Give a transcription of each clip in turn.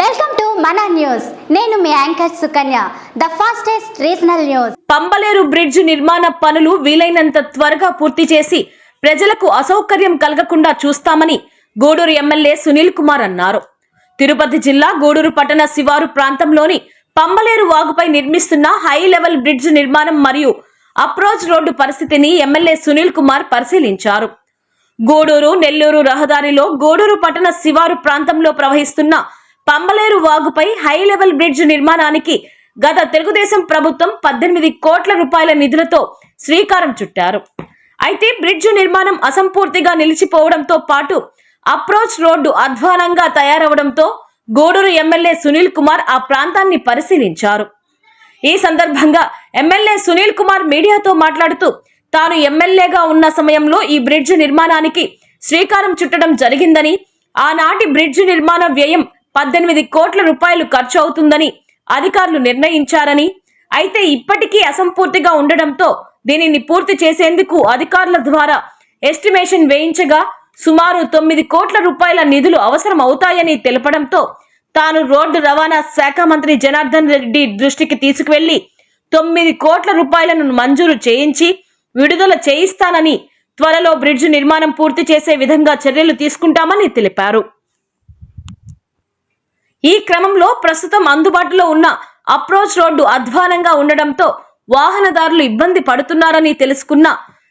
Welcome to మన news. నేను మీ anchor Sukanya the fastest regional news. Pambaleru bridge నిర్మాణ పనులు వీలైనంత త్వరగా పూర్తి చేసి ప్రజలకు అసౌకర్యం కలగకుండా చూస్తామని గూడూరు ఎమ్మెల్యే సునీల్ కుమార్ అన్నారు. తిరుపతి జిల్లా గూడూరు పట్టణ శివారు ప్రాంతంలోని పంబలేరు వాగుపై నిర్మిస్తున్న హై లెవెల్ బ్రిడ్జ్ నిర్మాణం మరియు అప్రోచ్ రోడ్డు పరిస్థితిని ఎమ్మెల్యే సునీల్ కుమార్ పరిశీలించారు. గూడూరు నెల్లూరు రహదారిలో గూడూరు పట్టణ శివారు ప్రాంతంలో ప్రవహిస్తున్న పంబలేరు వాగుపై హై లెవెల్ బ్రిడ్జ్ నిర్మాణానికి గత తెలుగుదేశం ప్రభుత్వం పద్దెనిమిది కోట్ల రూపాయల నిధులతో శ్రీకారం చుట్టారు. అయితే బ్రిడ్జ్ నిర్మాణం అసంపూర్తిగా నిలిచిపోవడంతో పాటు అప్రోచ్ రోడ్డు అధ్వానంగా తయారవడంతో గూడూరు ఎమ్మెల్యే సునీల్ కుమార్ ఆ ప్రాంతాన్ని పరిశీలించారు. ఈ సందర్భంగా ఎమ్మెల్యే సునీల్ కుమార్ మీడియాతో మాట్లాడుతూ తాను ఎమ్మెల్యేగా ఉన్న సమయంలో ఈ బ్రిడ్జ్ నిర్మాణానికి శ్రీకారం చుట్టడం జరిగిందని ఆనాటి బ్రిడ్జ్ నిర్మాణ వ్యయం పద్దెనిమిది కోట్ల రూపాయలు ఖర్చు అవుతుందని అధికారులు నిర్ణయించారని. అయితే ఇప్పటికీ అసంపూర్తిగా ఉండడంతో దీనిని పూర్తి చేసేందుకు అధికారుల ద్వారా ఎస్టిమేషన్ వేయించగా సుమారు తొమ్మిది కోట్ల రూపాయల నిధులు అవసరం అవుతాయని తెలపడంతో తాను రోడ్డు రవాణా శాఖ మంత్రి జనార్దన్ రెడ్డి దృష్టికి తీసుకువెళ్ళి తొమ్మిది కోట్ల రూపాయలను మంజూరు చేయించి విడుదల చేయిస్తానని త్వరలో బ్రిడ్జ్ నిర్మాణం పూర్తి చేసే విధంగా చర్యలు తీసుకుంటామని తెలిపారు. ఈ క్రమంలో ప్రస్తుతం అందుబాటులో ఉన్న అప్రోచ్ రోడ్డు అధ్వానంగా ఉండడంతో వాహనదారులు ఇబ్బంది పడుతున్నారని తెలుసుకున్న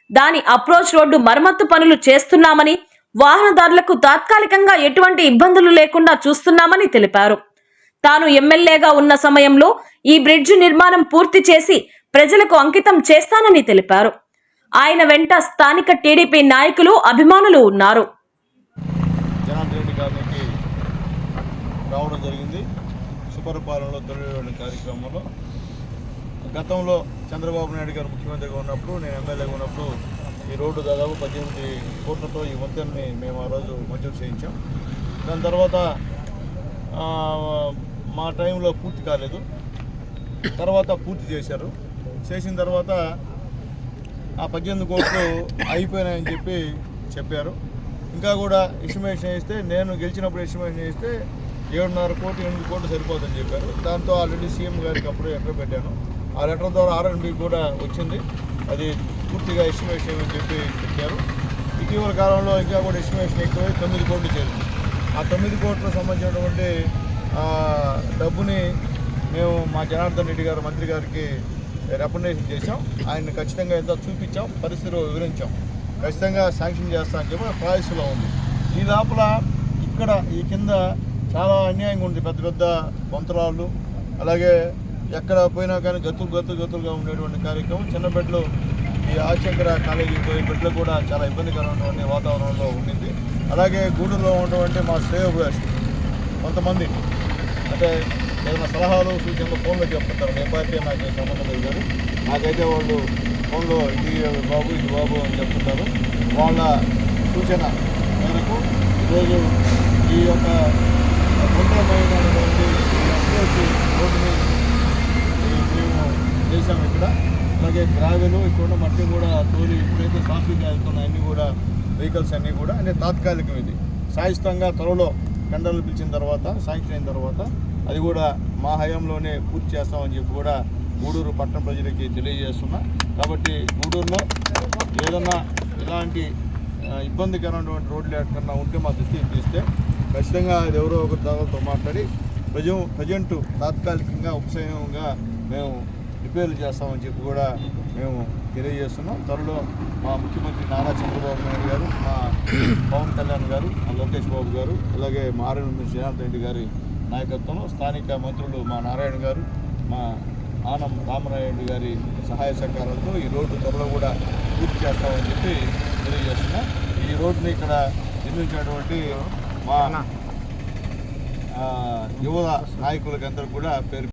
దాని అప్రోచ్ రోడ్డు మరమ్మత్తు పనులు చేస్తున్నామని వాహనదారులకు తాత్కాలికంగా ఎటువంటి ఇబ్బందులు లేకుండా చూస్తున్నామని తెలిపారు. తాను ఎమ్మెల్యేగా ఉన్న సమయంలో ఈ బ్రిడ్జ్ నిర్మాణం పూర్తి చేసి ప్రజలకు అంకితం చేస్తానని తెలిపారు. ఆయన వెంట స్థానిక టీడీపీ నాయకులు అభిమానులు ఉన్నారు జనార్దన్ రెడ్డి గారికి రావడం జరిగింది. సుపరిపాలనలో తొలి కార్యక్రమంలో గతంలో చంద్రబాబు నాయుడు గారు ముఖ్యమంత్రిగా ఉన్నప్పుడు నేను ఎమ్మెల్యేగా ఉన్నప్పుడు ఈ రోడ్డు దాదాపు పద్దెనిమిది కోట్లతో ఈ వంతెనని మేము ఆ రోజు మంజూరు చేయించాం. దాని తర్వాత మా టైంలో పూర్తి కాలేదు. తర్వాత పూర్తి చేశారు. చేసిన తర్వాత ఆ పద్దెనిమిది కోట్లు అయిపోయినాయని చెప్పి చెప్పారు. ఇంకా కూడా ఎస్టిమేషన్ వేస్తే నేను గెలిచినప్పుడు ఎస్టిమేషన్ వేస్తే ఏడున్నర కోట్లు ఎనిమిది కోట్లు సరిపోతుందని చెప్పారు. దాంతో ఆల్రెడీ సీఎం గారికి అప్పుడు లెటర్ పెట్టాను. ఆ లెటర్ ద్వారా ఆర్ఎన్బి కూడా వచ్చింది. అది పూర్తిగా ఎస్టిమేషన్ అని చెప్పి చెప్పారు. ఇటీవల కాలంలో ఇంకా కూడా ఎస్టిమేషన్ ఎక్కువై తొమ్మిది కోట్లు చేరింది. ఆ తొమ్మిది కోట్లకు సంబంధించినటువంటి డబ్బుని మేము మా జనార్దన్ రెడ్డి గారు మంత్రి గారికి రికమెండేషన్ చేశాం. ఆయన ఖచ్చితంగా ఎంత చూపించాం పరిస్థితి వివరించాం. ఖచ్చితంగా శాంక్షన్ చేస్తామని చెప్పి ప్రాయస్లో ఉంది. ఈ లోపల ఇక్కడ ఈ కింద చాలా అన్యాయంగా ఉంది పెద్ద పెద్ద వంతరాలు అలాగే ఎక్కడ పోయినా కానీ గతులు గతులు గతులుగా ఉండేటువంటి కార్యక్రమం. చిన్న బిడ్డలు ఈ ఆశంకర కాలేజీకి పోయే బిడ్డలు కూడా చాలా ఇబ్బందికరమైనటువంటి వాతావరణంలో ఉండింది. అలాగే గూడూరులో ఉన్నటువంటి మా శ్రేయోభిలాష్ కొంతమంది అంటే ఏదైనా సలహాలు సూచనలు ఫోన్లో చెప్తుంటారు. ఏ పార్టీ నాకు సంబంధం లేదు కానీ నాకైతే వాళ్ళు ఫోన్లో ఇది బాబు ఇది బాబు అని చెప్తుంటారు. వాళ్ళ సూచన మేరకు ఈరోజు ఈ యొక్క గుండ్రమైనటువంటి అప్రోచ్ రోడ్డుని మేము చేసాము ఇక్కడ అలాగే గ్రావెలు ఇక్కడ మట్టి కూడా తోలి ఇప్పుడైతే ట్రాఫిక్ వెళ్తున్న అన్నీ కూడా వెహికల్స్ అన్నీ కూడా అంటే తాత్కాలికం ఇది. శాశ్వతంగా త్వరలో టెండర్లు పిలిచిన తర్వాత శాంక్షన్ అయిన తర్వాత అది కూడా మా హయాంలోనే పూర్తి చేస్తామని చెప్పి కూడా గూడూరు పట్టణ ప్రజలకి తెలియజేస్తున్నా. కాబట్టి గూడూరులో ఏదన్నా ఇలాంటి ఇబ్బందికరమైనటువంటి రోడ్లు ఎక్కడన్నా ఉంటే మా దృష్టికి తీస్తే ఖచ్చితంగా అది ఎవరో ఒకరి దాదాతో మాట్లాడి ప్రజం ప్రజెంట్ తాత్కాలికంగా ఉపశమనంగా మేము రిపేర్లు చేస్తామని చెప్పి కూడా మేము తెలియజేస్తున్నాం. త్వరలో మా ముఖ్యమంత్రి నారా చంద్రబాబు నాయుడు గారు మా పవన్ కళ్యాణ్ గారు మా లోకేష్ బాబు గారు అలాగే మా ఆర్ఎన్ శ్రీనాథ్ రెడ్డి గారి నాయకత్వంలో స్థానిక మంత్రులు మా నారాయణ గారు మా ఆనం రామనాయుడు గారి సహాయ సహకారాలతో ఈ రోడ్డు త్వరలో కూడా పూర్తి చేస్తామని చెప్పి తెలియజేస్తున్నాం. ఈ రోడ్డుని ఇక్కడ నిర్మించినటువంటి మా యువ నాయకులకందరూ కూడా పేరు